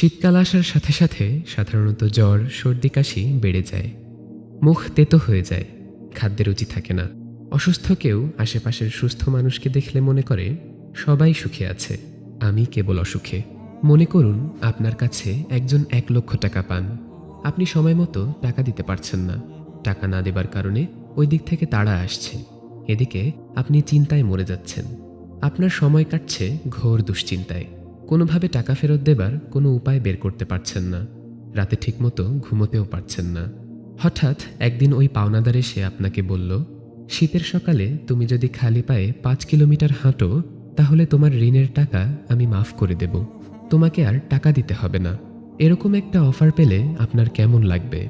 শীতকাল আসার সাথে সাথে সাধারণত জ্বর, সর্দি, কাশি বেড়ে যায়। মুখ তেতো হয়ে যায় খাদ্যের রুচি থাকে না। অসুস্থ কেউ আশেপাশের সুস্থ মানুষকে দেখলে মনে করে, সবাই সুখে আছে, আমি কেবল অসুখে। মনে করুন, আপনার কাছে একজন এক লক্ষ টাকা পান। আপনি সময় মতো টাকা দিতে পারছেন না। টাকা না দেবার কারণে ওই দিক থেকে তাড়া আসছে। এদিকে আপনি চিন্তায় মরে যাচ্ছেন। আপনার সময় কাটছে ঘোর দুশ্চিন্তায়। কোনোভাবে টাকা ফেরত দেবার কোনো উপায় বের করতে পারছেন না। রাতে ঠিকমতো ঘুমোতেও পারছেন না। হঠাৎ একদিন ওই পাওনাদার এসে আপনাকে বলল, শীতের সকালে তুমি যদি খালি পায়ে পাঁচ কিলোমিটার হাঁটো, তাহলে তোমার ঋণের টাকা আমি মাফ করে দেব। তোমাকে আর টাকা দিতে হবে না। এরকম একটা অফার পেলে আপনার কেমন লাগবে?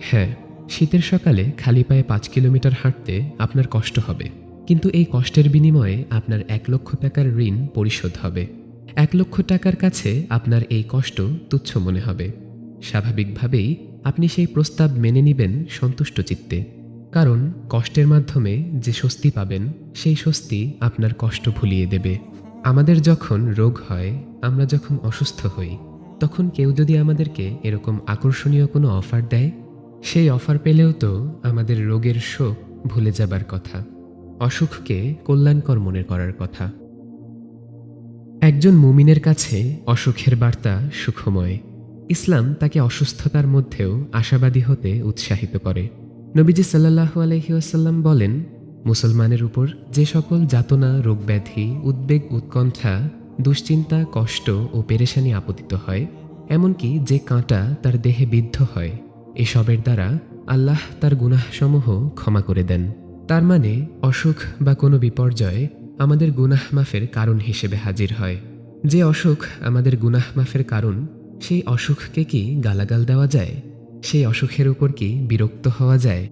হ্যাঁ শীতের সকালে খালি পায়ে পাঁচ কিলোমিটার হাঁটতে আপনার কষ্ট হবে। কিন্তু এই কষ্টের বিনিময়ে আপনার এক লক্ষ টাকার ঋণ পরিশোধ হবে। এক লক্ষ টাকার কাছে আপনার এই কষ্ট তুচ্ছ মনে হবে। স্বাভাবিকভাবেই আপনি সেই প্রস্তাব মেনে নেবেন সন্তুষ্ট চিত্তে। কারণ কষ্টের মাধ্যমে যে স্বস্তি পাবেন, সেই স্বস্তি আপনার কষ্ট ভুলিয়ে দেবে। আমাদের যখন রোগ হয়, আমরা যখন অসুস্থ হই, তখন কেউ যদি আমাদেরকে এরকম আকর্ষণীয় কোনো অফার দেয়, সেই অফার পেলেও তো আমাদের রোগের শোক ভুলে যাবার কথা। অসুখকে কল্যাণকর মনে করার কথা। একজন মুমিনের কাছে অসুখের বার্তা সুখময়। ইসলাম তাকে অসুস্থতার মধ্যেও আশাবাদী হতে উৎসাহিত করে। নবীজি সাল্লাহু আলহিউসাল্লাম বলেন, মুসলমানের উপর যে সকল যাতনা, রোগব্যাধি, উদ্বেগ, উৎকণ্ঠা, দুশ্চিন্তা, কষ্ট ও পেরেশানি আপতিত হয়, এমনকি যে কাঁটা তার দেহে বিদ্ধ হয়, এসবের দ্বারা আল্লাহ তার গুনাহসমূহ ক্ষমা করে দেন। তার মানে অসুখ বা কোনো বিপর্যয় আমাদের গুনাহ মাফের কারণ হিসেবে হাজির হয়। যে অসুখ আমাদের গুনাহ মাফের কারণ, সেই অসুখকে কি গালাগাল দেওয়া যায়? সেই অসুখের উপর কি বিরক্ত হওয়া যায়?